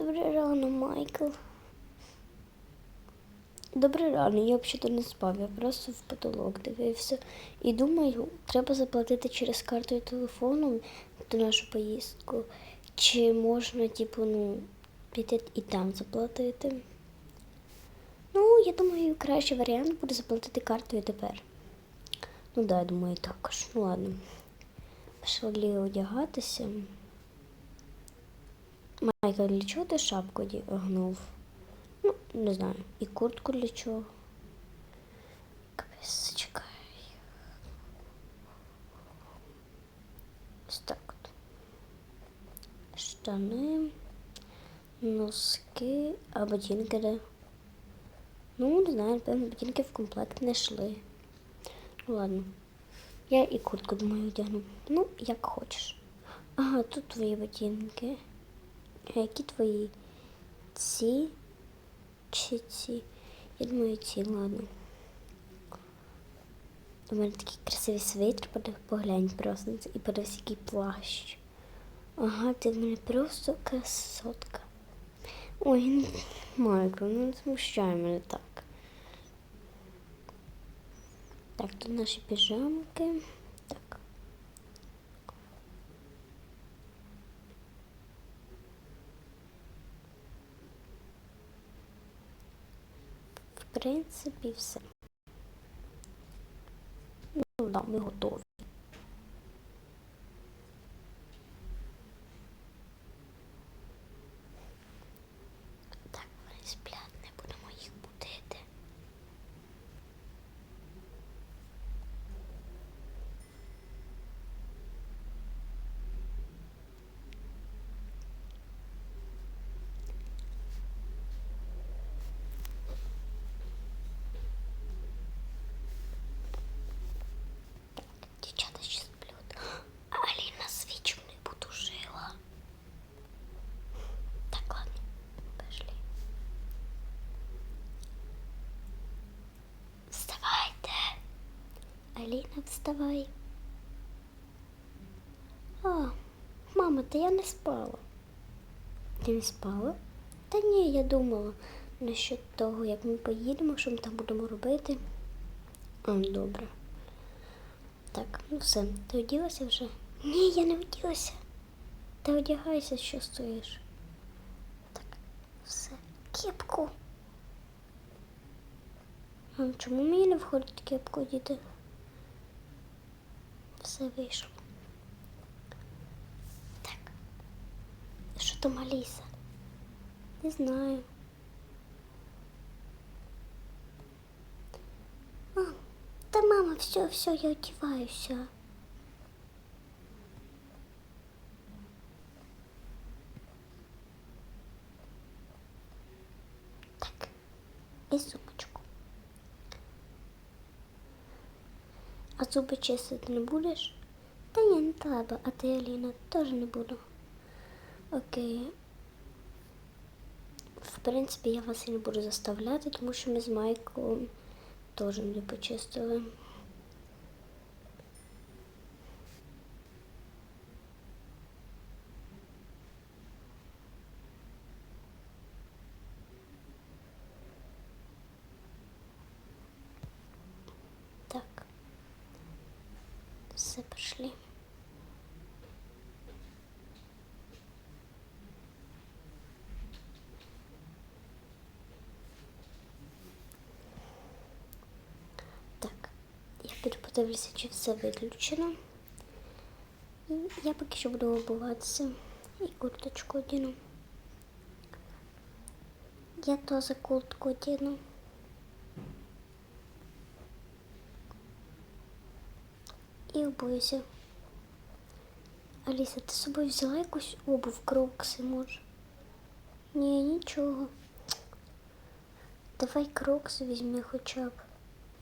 Добре рано, Майкл. Добре рано, я взагалі не спав, я просто в потолок дивився. І думаю, треба заплатити через карту і телефоном ту нашу поїздку. Чи можна, типу, ну, піти і там заплатити? Ну, я думаю, кращий варіант буде заплатити картою тепер. Ну да, я думаю, також. Ну ладно. Пішли одягатися. Майкл, для чого ти шапку одягнув? Ну, не знаю. І куртку для чого? Капець. Ось так. Штани, носки, а ботинки де? Ну, не знаю, напевно, ботинки в комплект не йшли. Ну, ладно. Я і куртку, думаю, одягну. Ну, як хочеш. Ага, тут твої ботинки. Які твої? Ці чи ці? Я думаю, ці, ладно. У мене такий красивий свитер, поглянь просто. І подивись, який плащ. Ага, ти в мене просто красотка. Ой, ну, Майкл, ну не смущай мене так. Так, тут наші піжамки. Так. В принципі, все. Ну, да, ми готові. Так, вони сплять, не будемо їх будити. Дівчата ще сплють. А Аліна свічку не потушила. Так, ладно, пошли. Вставайте. Аліна, вставай. А, мама, та я не спала. Ти не спала? Та ні, я думала насчет того, як ми поїдемо, що ми там будемо робити. А, добре. Так, ну все, ти оділася вже? Ні, я не оділася. Ти одягайся, що стоїш. Так, все. Кепку. А чому мені не входить кепку діти? Все вийшло. Так. Що там Аліса? Не знаю. А, та мама, все, все, я одіваюся. Так, і сумочку. А зуби чистити не будеш? Та ні, не треба, а ти, Аліна, теж не буду. Окей. В принципі, я вас і не буду заставляти, тому що ми з Майклом теж не почистили. Все, пошли. Так, я піду подивлюся, чи все виключено. І я поки що буду обуватися і курточку одіну. Я теж куртку одіну. І обуюся. Аліса, ти з собою взяла якусь обув, крокси, може? Ні, нічого. Давай крокси візьми хоча б.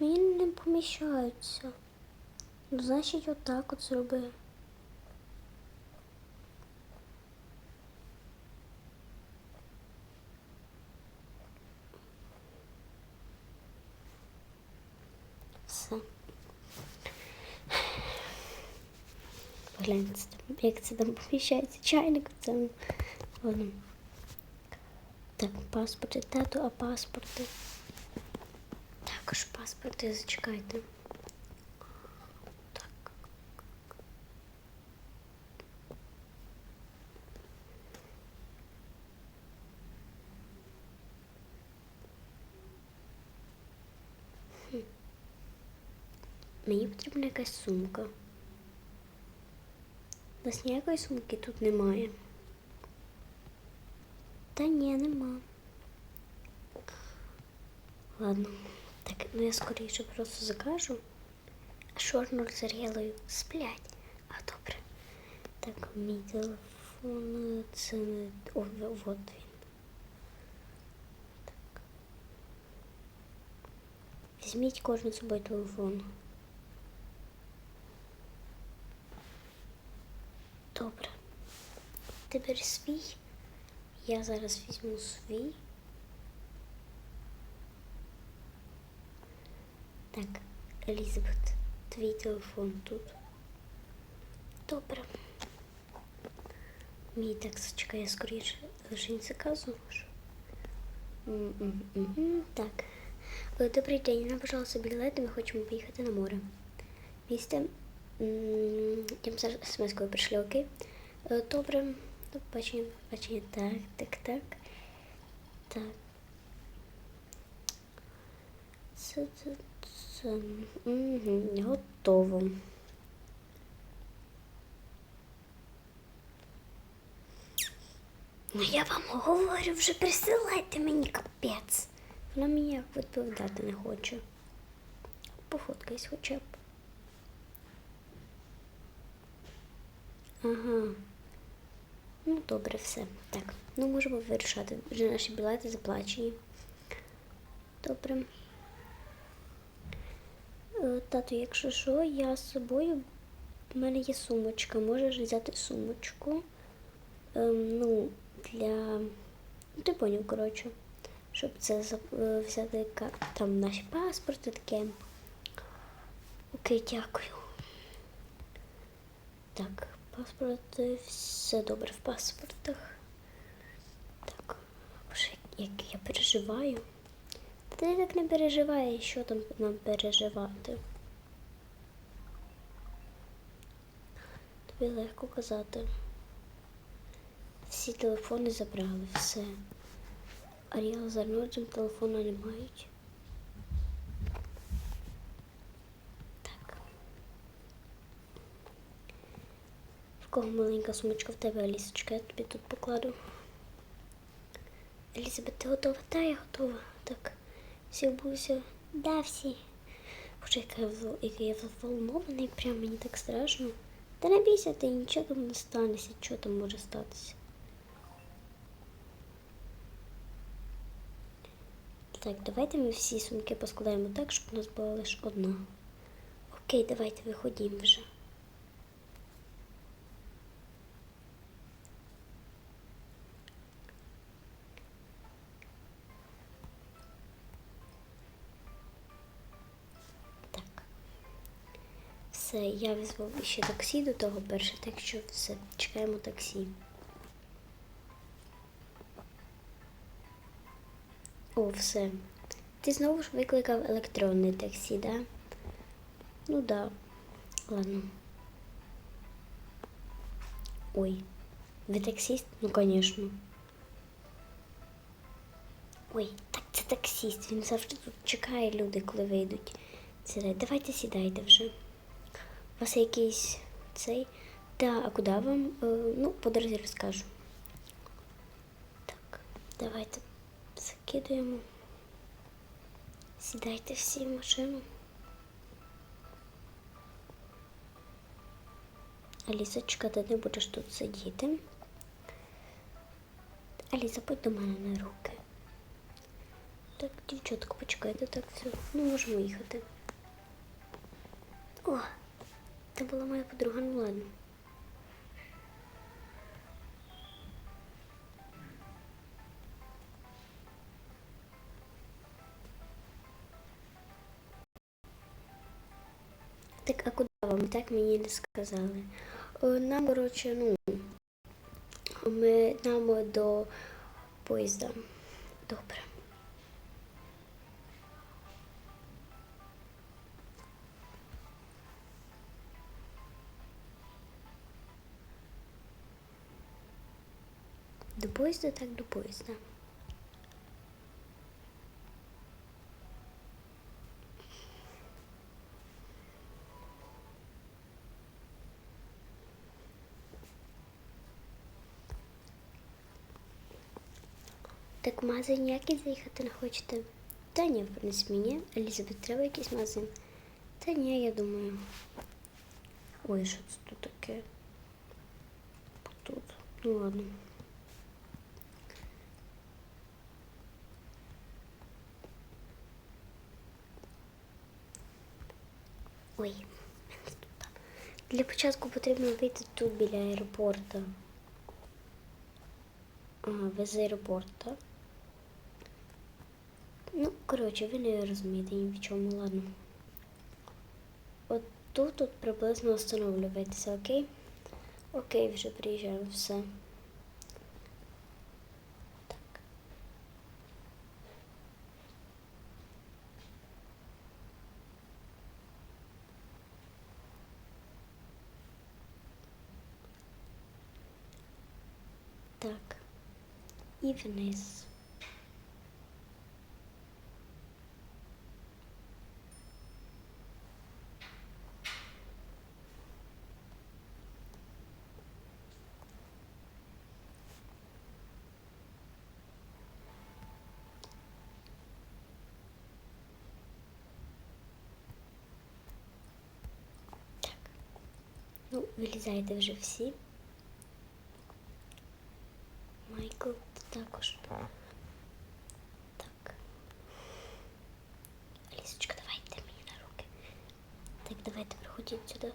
Мені не поміщаються. Ну, значить, отак от зроби. Все. Гляньте, як це там поміщається. Чайник в цьому. Ладно. Так, паспорти, тату, а паспорти. Також паспорти, зачекайте. Так. Мені потрібна якась сумка. У нас ніякої сумки тут немає. Та ні, нема. Ладно, так, ну я скоріше просто закажу. А Шорнур з Аріелою сплять. А добре. Так, мій телефон це не. О, от він. Так. Візьміть кожен з собою телефон. Добре. Тепер свій. Я зараз візьму свій. Так, Елізабет, твій телефон тут. Добре. Мій так я скоріше лише заказую. м, м, Так. Е, Добрий день, нам, пожалуйста, білети, ми хочемо поїхати на море. Місце. М, Я вам зараз смс-кою прийшли, окей? Е, Добре. До побачення. Так, так, так. Так. Це, це, це. Угу, готово. Ну я вам говорю, вже присилайте мені капець. Вона мені як відповідати не хоче. Пофоткайся хоча б. Ага. Ну, добре, все. Так, ну можемо вирішати. Вже наші білети заплачені. Добре. Е, Тату, якщо що, я з собою. У мене є сумочка. Можеш взяти сумочку. Ем, ну, для. Ну, ти поняв, коротше. Щоб це е, взяти там наші паспорти таке. Окей, дякую. Так, паспорти, все добре в паспортах. Так, як я переживаю. Та ти так не переживай, що там нам переживати. Тобі легко казати. Всі телефони забрали, все. Аріал з Арнольдом телефону не мають. Кого маленька сумочка в тебе, Алісочка, я тобі тут покладу. Елізабет, ти готова? Та я готова. Так. Всі вбулися? Да, всі. Боже, яка я взволнований, прям мені так страшно. Та не бійся, ти нічого там не станеться, що там може статися. Так, давайте ми всі сумки поскладаємо так, щоб у нас була лише одна. Окей, давайте виходімо вже. Все, я визвав ще таксі до того перше, так що все, чекаємо таксі. О, все. Ти знову ж викликав електронне таксі, да? Ну да. Ладно. Ой. Ви таксист? Ну, конечно. Ой, так це таксист. Він завжди тут чекає люди, коли вийдуть. Сідайте. Давайте сідайте вже. У вас якийсь цей. Да, а куди вам? Е, ну, по дорозі розкажу. Так, давайте закидуємо. Сідайте всі в машину. Алісочка, ти не будеш тут сидіти. Аліса, будь до мене на руки. Так, дівчатку, почекайте, так все. Ну, можемо їхати. О, це була моя подруга, ну. Так, а куди вам? Так мені не сказали. Е, Нам, коротше, ну, ми нам до поїзда. Добре. До поїзда так до поїзда. Так магазин ніякий заїхати не хочете? Та ні, в принципі, ні. Елізабет, треба якийсь магазин. Та ні, я думаю. Ой, що це тут таке? Тут. Ну ладно. Ой, тут. Для початку потрібно вийти тут біля аеропорту. Ага, ви з аеропорту. Ну, коротше, ви не розумієте ні в чому, ладно. От тут от приблизно встановлюватися, окей? Окей, вже приїжджаємо, все. Так. І вниз. Так. Ну, вилізайте вже всі. Майкл також. Так. Алісочка, давайте мені на руки. Так, давайте приходіть сюди.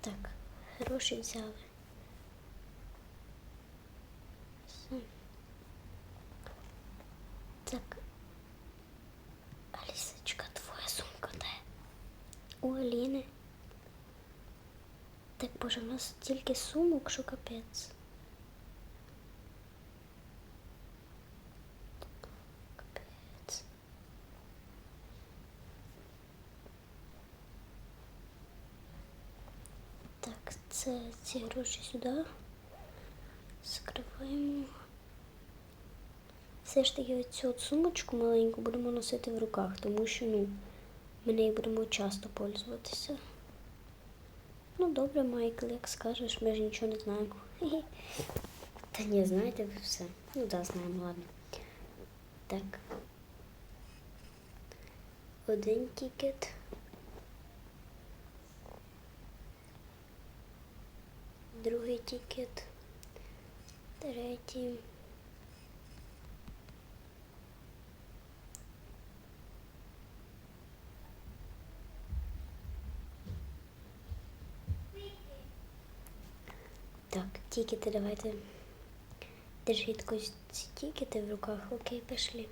Так, гроші взяли. Все. Так. Алісочка, твоя сумка де? У Аліни. Так, боже, в нас стільки сумок, що капець. Капець. Так, це ці гроші сюди. Скриваємо. Все ж таки оцю сумочку маленьку будемо носити в руках, тому що ну, ми нею будемо часто пользуватися. Ну, добре, Майкл, як скажеш, ми ж нічого не знаємо. Та ні, знаєте ви все. Ну да, знаємо, ладно. Так. Один тікет. Другий тікет. Третій. Так, тікети давайте. Держіть ці тікети в руках. Окей, пішли.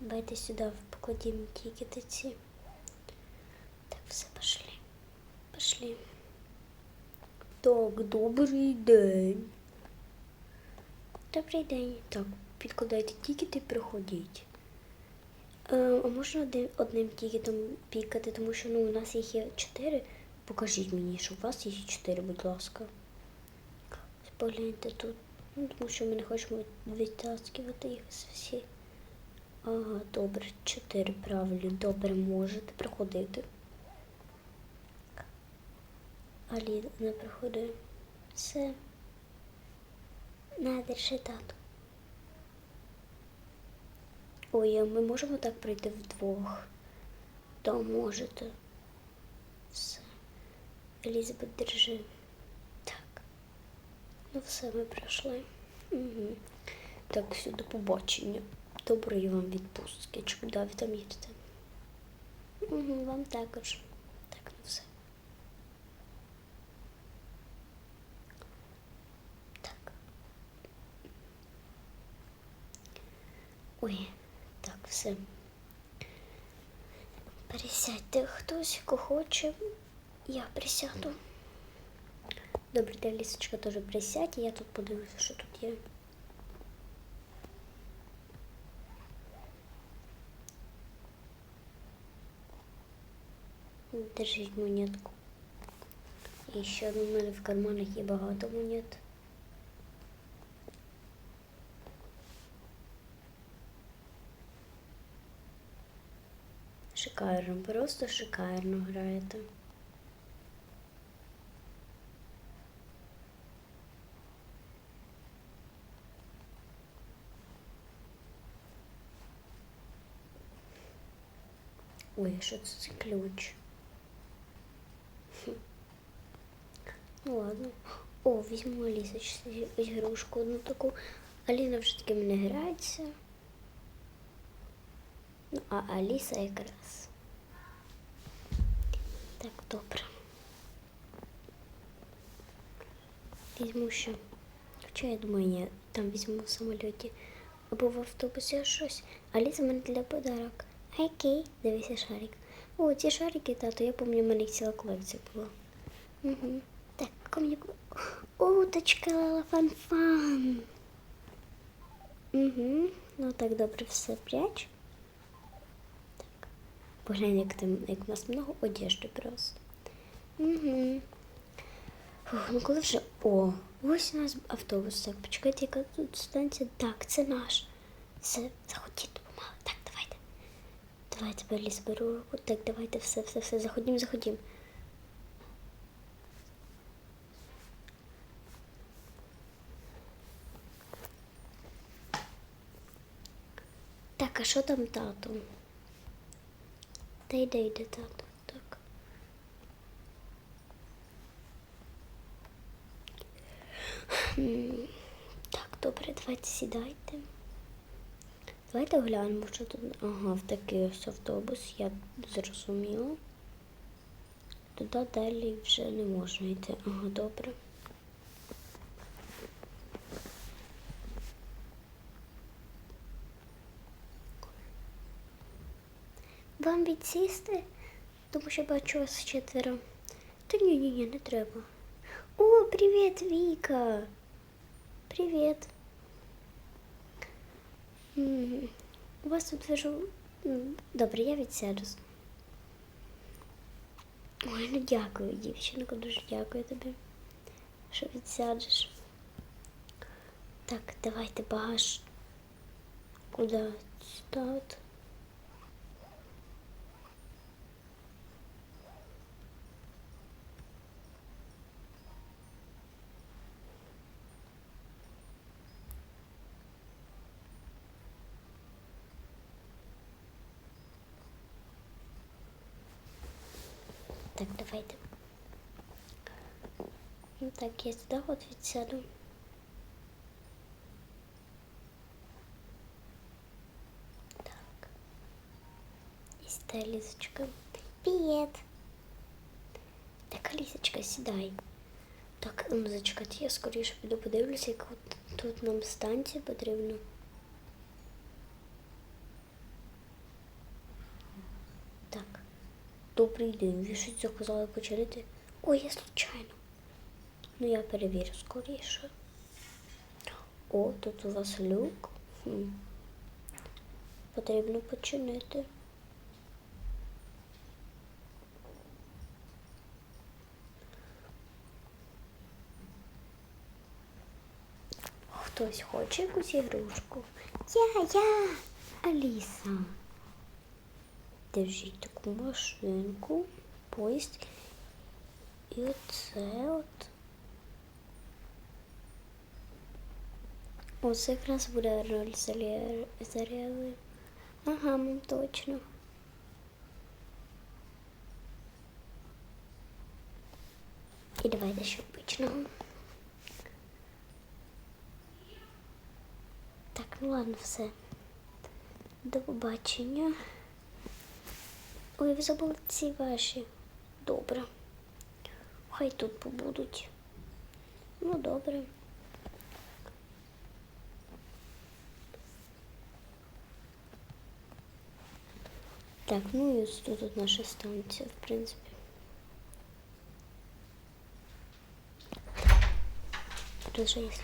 Давайте сюди покладемо тікети ці. Так, все, пішли. Пішли. Так, добрий день. Добрий день. Так, підкладайте тікети приходіть. Е, а можна один, одним тікетом пікати, тому що ну, у нас їх є чотири. Покажіть мені, що у вас їх чотири, будь ласка. Ось Погляньте тут. Ну, тому що ми не хочемо відтаскувати їх з всіх. Ага, добре, чотири правильно. Добре, можете приходити. Алі не приходить. Все. На, держи. Ой, а ми можемо так пройти вдвох? Да, можете. Все. Елізабет, держи. Так. Ну все, ми пройшли. Угу. Так, все, до побачення. Доброї вам відпустки. Чи куди ви там їдете? Угу, вам також. Так, ну все. Так. Ой, все. Пересядьте хтось, хто хоче. Я присяду. Добре, ти, Лісочка, теж присядь, я тут подивлюся, що тут є. Держіть монетку. І ще одну в мене в карманах є багато монет. Шикарно, просто шикарно граєте. Ой, що це ключ? Ну ладно. О, візьму Алісочці ігрушку одну таку. Аліна вже такими не грається. Ну, а Аліса якраз. Так, добре. Візьму ще. Хоча я думаю, ні, там візьму в самольоті або в автобусі щось. Аліса в мене для подарок. Окей, дивися шарик. О, ці шарики, тато, я пам'ятаю, в мене їх ціла колекція була. Угу. Так, ком'яку. Уточка, фан-фан. Угу. Ну так добре все пряч. Поглянь, як там, як у нас много одежди просто. Угу. Фух, ну коли вже. О, ось у нас автобус. Так, почекайте, яка тут станція. Так, це наш. Все, заходіть допомагали. Так, давайте. Давайте Берліс беру руку. Так, давайте все, все, все. Заходім, заходім. Так, а що там тато? Та йде, йде тато. Так. Хм, Так, добре, давайте сідайте. Давайте оглянемо, що тут. Ага, в такий ось автобус, я зрозуміла. Туди далі вже не можна йти. Ага, добре. Вам? Тому що бачу вас четверо. Та ні, ні, ні, не треба. О, привіт, Віка. Привіт. У вас тут вижу. Добре, я відсяду. Ой, ну дякую, дівчинко, дуже дякую тобі, що відсядеш. Так, давайте багаж. Куди ставити? Так, давайте. Ну так, я сюди от відсяду. Так. І сюди Лізочка. Привіт. Так, Лізочка, сідай. Так, зачекайте, я скоріше піду подивлюся, як от тут нам станція потрібна. Так. Добрий день, ви щось заказали почалити? Ой, я случайно. Ну, я перевірю скоріше. О, тут у вас люк. Хм. Потрібно починити. Хтось хоче якусь ігрушку? Я, я, Аліса. Держіть таку машинку, поїзд. І оце от. Оце якраз буде роль заря- заряви. Ага, мам, точно. І давайте ще обичного. Так, ну ладно, все. До побачення. Ой, ви забули ці ваші. Добре. Хай тут побудуть. Ну, добре. Так, ну і ось тут наша станція, в принципі. Продовжайся.